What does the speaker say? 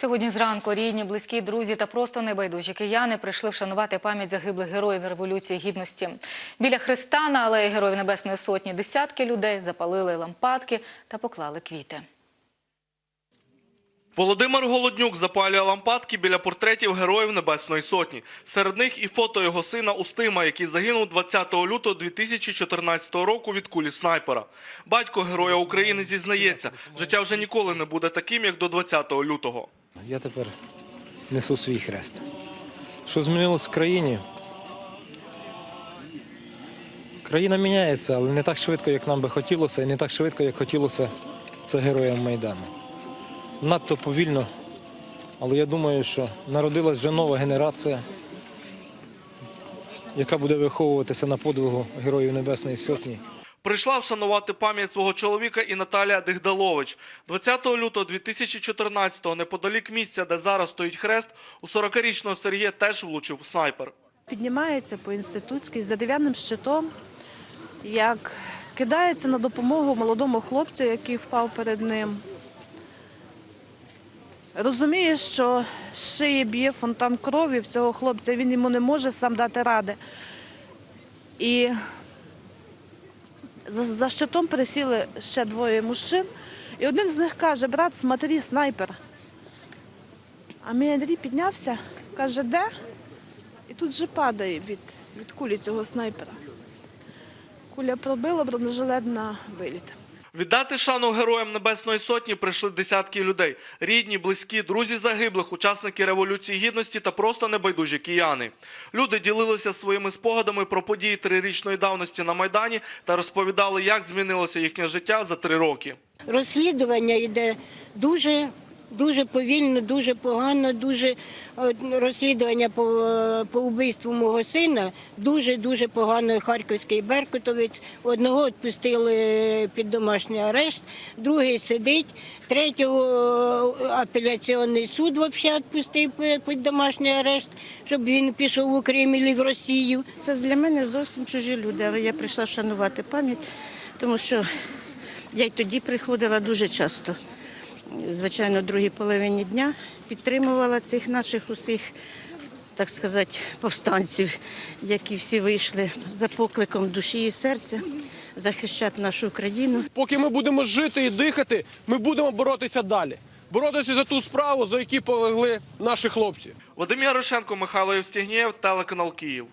Сьогодні зранку рідні, близькі, друзі та просто небайдужі кияни прийшли вшанувати пам'ять загиблих героїв Революції Гідності. Біля Христа на алеї Героїв Небесної Сотні десятки людей запалили лампадки та поклали квіти. Володимир Голоднюк запалює лампадки біля портретів героїв Небесної Сотні. Серед них і фото його сина Устима, який загинув 20 лютого 2014 року від кулі снайпера. Батько героя України зізнається, життя вже ніколи не буде таким, як до 20 лютого. Я тепер несу свій хрест. Що змінилось в країні? Країна міняється, але не так швидко, як нам би хотілося, і не так швидко, як хотілося це героям Майдану. Надто повільно, але я думаю, що народилась вже нова генерація, яка буде виховуватися на подвигу Героїв Небесної Сотні. Прийшла вшанувати пам'ять свого чоловіка і Наталія Дигдалович. 20 лютого 2014-го, неподалік місця, де зараз стоїть хрест, у 40-річного Сергія теж влучив снайпер. Піднімається по інститутській з дерев'яним щитом, як кидається на допомогу молодому хлопцю, який впав перед ним. Розуміє, що шиї б'є фонтан крові в цього хлопця, він йому не може сам дати ради. І за, щитом пересіли ще двоє мужчин, і один з них каже: брат, смотри, снайпер. А мій Андрій піднявся, каже, де? І тут же падає від, від кулі цього снайпера. Куля пробила бронежилет на виліт. Віддати шану героям Небесної Сотні прийшли десятки людей. Рідні, близькі, друзі загиблих, учасники Революції Гідності та просто небайдужі кияни. Люди ділилися своїми спогадами про події трирічної давності на Майдані та розповідали, як змінилося їхнє життя за три роки. Розслідування йде дуже, дуже повільно, дуже погано, дуже розслідування по, по вбивству мого сина дуже дуже погано. Харківський Беркутовець. Одного відпустили під домашній арешт, другий сидить, третього апеляційний суд взагалі відпустив під домашній арешт, щоб він пішов у Кремль і в Росію. Це для мене зовсім чужі люди, але я прийшла шанувати пам'ять, тому що я й тоді приходила дуже часто. Звичайно, в другій половині дня підтримувала цих наших усіх, так сказати, повстанців, які всі вийшли за покликом душі і серця захищати нашу країну. Поки ми будемо жити і дихати, ми будемо боротися далі. Боротися за ту справу, за які полегли наші хлопці. Вадим Ярошенко, Михайло Євстігнєєв, телеканал Київ.